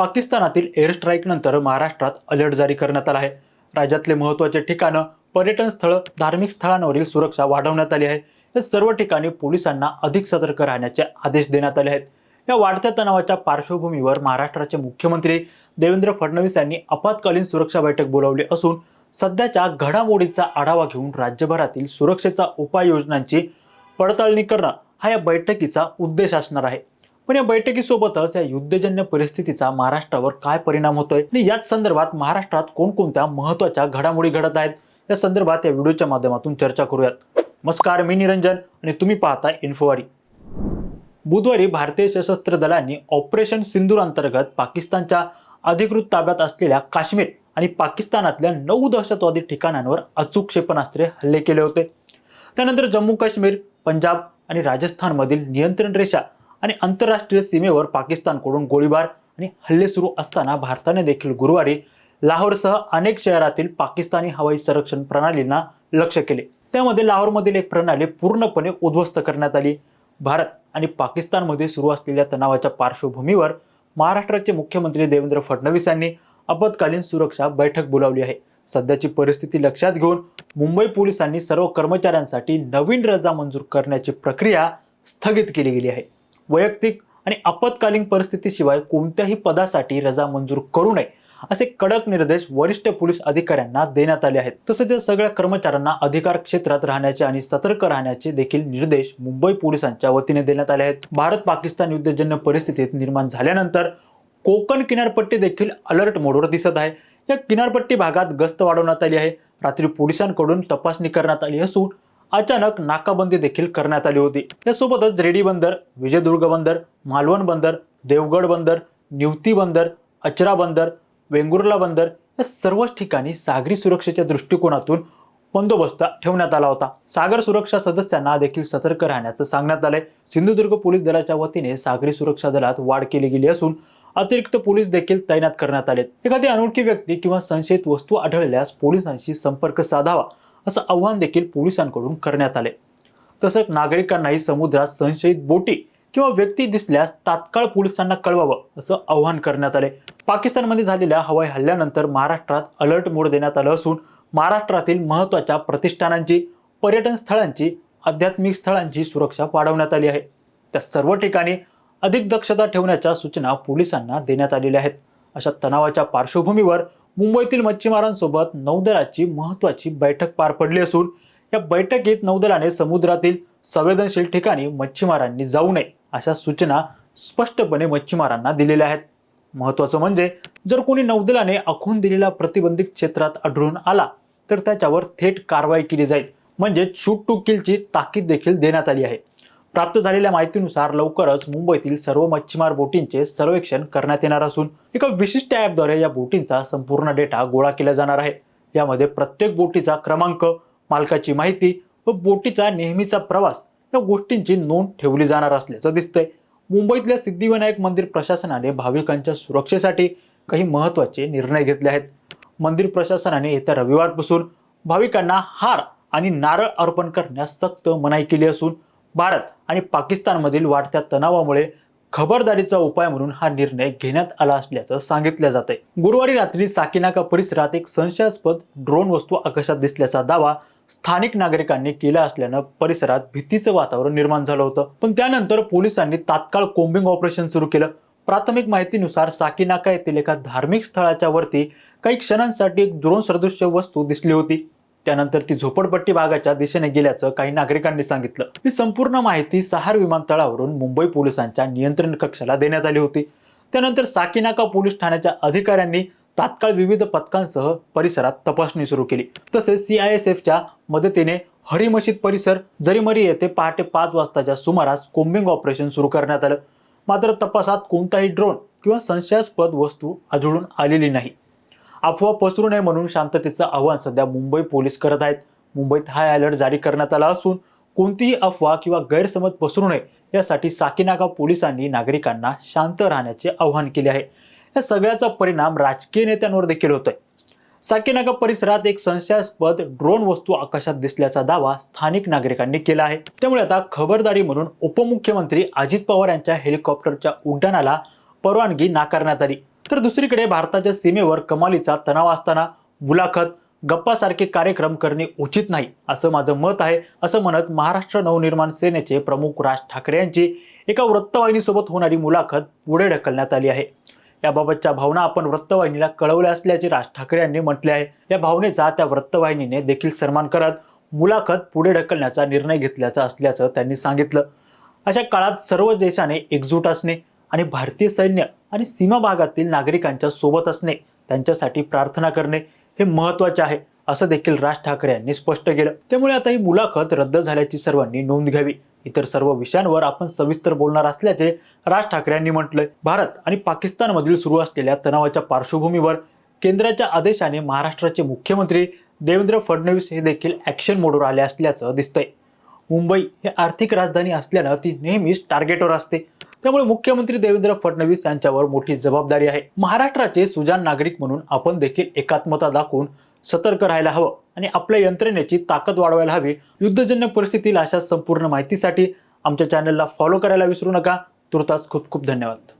पाकिस्तानातील air strike नंतर महाराष्ट्रात अलर्ट जारी करण्यात आला आहे. राज्यातले महत्त्वाचे ठिकाणं पर्यटन स्थळं धार्मिक स्थळांवरील सुरक्षा वाढवण्यात आली आहे. या सर्व ठिकाणी पोलिसांना अधिक सतर्क राहण्याचे आदेश देण्यात आले आहेत. या वाढत्या तणावाच्या पार्श्वभूमीवर महाराष्ट्राचे मुख्यमंत्री देवेंद्र फडणवीस यांनी आपत्कालीन सुरक्षा बैठक बोलावली असून सध्याच्या घडामोडीचा आढावा घेऊन राज्यभरातील सुरक्षेचा उपाययोजनांची पडताळणी करणं हा या बैठकीचा उद्देश असणार आहे. पण या बैठकीसोबतच या युद्धजन्य परिस्थितीचा महाराष्ट्रावर काय परिणाम होतोय? आणि याच संदर्भात महाराष्ट्रात कोणकोणत्या महत्त्वाच्या घडामोडी घडत आहेत? या संदर्भात या व्हिडिओच्या माध्यमातून चर्चा करूयात. नमस्कार मी निरंजन आणि तुम्ही पाहताय इन्फोवारी बुधवारी भारतीय सशस्त्र दलांनी ऑपरेशन सिंदूर अंतर्गत पाकिस्तानच्या अधिकृत ताब्यात असलेल्या काश्मीर आणि पाकिस्तानातल्या नऊ दहशतवादी ठिकाणांवर अचूक क्षेपणास्त्रे हल्ले केले होते. त्यानंतर जम्मू काश्मीर पंजाब आणि राजस्थानमधील नियंत्रण रेषा आणि आंतरराष्ट्रीय सीमेवर पाकिस्तानकडून गोळीबार आणि हल्ले सुरू असताना भारताने देखील गुरुवारी लाहोरसह अनेक शहरातील पाकिस्तानी हवाई संरक्षण प्रणालींना लक्ष केले. त्यामध्ये लाहोरमधील एक प्रणाली पूर्णपणे उद्ध्वस्त करण्यात आली. भारत आणि पाकिस्तानमध्ये सुरू असलेल्या तणावाच्या पार्श्वभूमीवर महाराष्ट्राचे मुख्यमंत्री देवेंद्र फडणवीस यांनी आपत्कालीन सुरक्षा बैठक बोलावली आहे. सध्याची परिस्थिती लक्षात घेऊन मुंबई पोलिसांनी सर्व कर्मचाऱ्यांसाठी नवीन रजा मंजूर करण्याची प्रक्रिया स्थगित केली गेली आहे. वैयक्तिक आणि आपत्कालीन परिस्थितीशिवाय कोणत्याही पदासाठी रजा मंजूर करू नये असे कडक निर्देश वरिष्ठ पोलीस अधिकाऱ्यांना देण्यात आले आहेत. तसेच या सगळ्या कर्मचाऱ्यांना अधिकार क्षेत्रात राहण्याचे आणि सतर्क राहण्याचे देखील निर्देश मुंबई पोलिसांच्या वतीने देण्यात आले आहेत. भारत पाकिस्तान युद्धजन्य परिस्थितीत निर्माण झाल्यानंतर कोकण किनारपट्टी देखील अलर्ट मोडवर दिसत आहे. या किनारपट्टी भागात गस्त वाढवण्यात आली आहे. रात्री पोलिसांकडून तपासणी करण्यात आली असून अचानक नाकाबंदी देखील करण्यात आली होती. यासोबतच रेडी बंदर विजयदुर्ग बंदर मालवण बंदर देवगड बंदर निवती बंदर अचरा बंदर वेंगुर्ला बंदर या सर्वच ठिकाणी सागरी सुरक्षेच्या दृष्टिकोनातून बंदोबस्त ठेवण्यात आला होता. सागर सुरक्षा सदस्यांना देखील सतर्क राहण्याचं सांगण्यात आलंय. सिंधुदुर्ग पोलीस दलाच्या वतीने सागरी सुरक्षा दलात वाढ केली गेली असून अतिरिक्त पोलीस देखील तैनात करण्यात आलेत. एखादी अनोळखी व्यक्ती किंवा संशयित वस्तू आढळल्यास पोलिसांशी संपर्क साधावा. असं आव्हान देखील पोलिसांकडून करण्यात आले. तसंच नागरिकांनाही समुद्रात संशयित बोटी किंवा व्यक्ती दिसल्यास तात्काळ पोलिसांना कळवावं असं आव्हान करण्यात आले. पाकिस्तानमध्ये झालेल्या हवाई हल्ल्यानंतर महाराष्ट्रात अलर्ट मोड देण्यात आलं असून महाराष्ट्रातील महत्त्वाच्या प्रतिष्ठानांची पर्यटन स्थळांची आध्यात्मिक स्थळांची सुरक्षा वाढवण्यात आली आहे. त्या सर्व ठिकाणी अधिक दक्षता ठेवण्याच्या सूचना पोलिसांना देण्यात आलेल्या आहेत. अशा तणावाच्या पार्श्वभूमीवर मुंबईतील मच्छीमारांसोबत नौदलाची महत्त्वाची बैठक पार पडली असून या बैठकीत नौदलाने समुद्रातील संवेदनशील ठिकाणी मच्छीमारांनी जाऊ नये अशा सूचना स्पष्टपणे मच्छीमारांना दिलेल्या आहेत. महत्त्वाचं म्हणजे जर कोणी नौदलाने आखून दिलेल्या प्रतिबंधित क्षेत्रात आढळून आला तर त्याच्यावर थेट कारवाई केली जाईल. म्हणजे शूट टू किलची ताकीद देखील देण्यात आली आहे. प्राप्त झालेल्या माहितीनुसार लवकरच मुंबईतील सर्व मच्छीमार बोटींचे सर्वेक्षण करण्यात येणार असून एका विशिष्ट ॲपद्वारे या बोटींचा संपूर्ण डेटा गोळा केला जाणार आहे. यामध्ये प्रत्येक बोटीचा क्रमांक मालकाची माहिती व बोटीचा नेहमीचा प्रवास या गोष्टींची नोंद ठेवली जाणार असल्याचं दिसतंय. मुंबईतल्या सिद्धिविनायक मंदिर प्रशासनाने भाविकांच्या सुरक्षेसाठी काही महत्त्वाचे निर्णय घेतले आहेत. मंदिर प्रशासनाने येत्या रविवारपासून भाविकांना हार आणि नारळ अर्पण करण्यास सक्त मनाई केली असून भारत आणि पाकिस्तानमधील वाढत्या तणावामुळे खबरदारीचा उपाय म्हणून हा निर्णय घेण्यात आला असल्याचं सांगितलं जात आहे गुरुवारी रात्री साकिनाका परिसरात एक संशयास्पद ड्रोन वस्तू आकाशात दिसल्याचा दावा स्थानिक नागरिकांनी केला असल्यानं परिसरात भीतीचं वातावरण निर्माण झालं होतं. पण त्यानंतर पोलिसांनी तात्काळ कोम्बिंग ऑपरेशन सुरू केलं. प्राथमिक माहितीनुसार साकिनाका येथील एका धार्मिक स्थळाच्या वरती काही क्षणांसाठी एक ड्रोन सदृश्य वस्तू दिसली होती. त्यानंतर ती झोपडपट्टी भागाच्या दिशेने गेल्याचं काही नागरिकांनी सांगितलं. ही संपूर्ण माहिती सहार विमानतळावरून मुंबई पोलिसांच्या नियंत्रण कक्षाला देण्यात आली होती. त्यानंतर साकीनाका पोलीस ठाण्याच्या अधिकाऱ्यांनी तात्काळ विविध पथकांसह परिसरात तपासणी सुरू केली. तसेच सीआयएसएफच्या मदतीने हरी मशीद परिसर जरीमरी येथे पहाटे पाच वाजताच्या सुमारास कोम्बिंग ऑपरेशन सुरू करण्यात आलं. मात्र तपासात कोणताही ड्रोन किंवा संशयास्पद वस्तू आढळून आलेली नाही. अफवा पसरू नये म्हणून शांततेचं आव्हान सध्या मुंबई पोलीस करत आहेत. मुंबईत हाय अलर्ट जारी करण्यात आला असून कोणतीही अफवा किंवा गैरसमज पसरू नये यासाठी साकीनाका पोलिसांनी नागरिकांना शांत राहण्याचे आवाहन केले आहे. या सगळ्याचा परिणाम राजकीय नेत्यांवर देखील होतोय. साकीनाका परिसरात एक संशयास्पद ड्रोन वस्तू आकाशात दिसल्याचा दावा स्थानिक नागरिकांनी केला आहे. त्यामुळे आता खबरदारी म्हणून उपमुख्यमंत्री अजित पवार यांच्या हेलिकॉप्टरच्या उड्डाणाला परवानगी नाकारण्यात आली. तर दुसरीकडे भारताच्या सीमेवर कमालीचा तणाव असताना मुलाखत गप्पासारखे कार्यक्रम करणे उचित नाही असं माझं मत आहे असं म्हणत महाराष्ट्र नवनिर्माण सेनेचे प्रमुख राज ठाकरे यांची एका वृत्तवाहिनीसोबत होणारी मुलाखत पुढे ढकलण्यात आली आहे. याबाबतच्या भावना आपण वृत्तवाहिनीला कळवल्या असल्याचे राज ठाकरे यांनी म्हटले आहे. या भावनेचा त्या वृत्तवाहिनीने देखील सन्मान करत मुलाखत पुढे ढकलण्याचा निर्णय घेतल्याचा असल्याचं त्यांनी सांगितलं. अशा काळात सर्व देशाने एकजूट असणे आणि भारतीय सैन्य आणि सीमा भागातील नागरिकांच्या सोबत असणे त्यांच्यासाठी प्रार्थना करणे हे महत्त्वाचे आहे असं देखील राज ठाकरे यांनी स्पष्ट केलं. त्यामुळे आता ही मुलाखत रद्द झाल्याची सर्वांनी नोंद घ्यावी. इतर सर्व विषयांवर आपण सविस्तर बोलणार असल्याचे राज ठाकरे यांनी म्हटलंय. भारत आणि पाकिस्तानमधील सुरू असलेल्या तणावाच्या पार्श्वभूमीवर केंद्राच्या आदेशाने महाराष्ट्राचे मुख्यमंत्री देवेंद्र फडणवीस हे देखील ॲक्शन मोडवर आले असल्याचं दिसतंय. मुंबई हे आर्थिक राजधानी असल्यानं ती नेहमीच टार्गेटवर असते. त्यामुळे मुख्यमंत्री देवेंद्र फडणवीस यांच्यावर मोठी जबाबदारी आहे. महाराष्ट्राचे सुजान नागरिक म्हणून आपण देखील एकात्मता दाखवून सतर्क राहायला हवं आणि आपल्या यंत्रणेची ताकद वाढवायला हवी. युद्धजन्य परिस्थितीला अशा संपूर्ण माहितीसाठी आमच्या चॅनलला फॉलो करायला विसरू नका. तुर्तास खूप खूप धन्यवाद.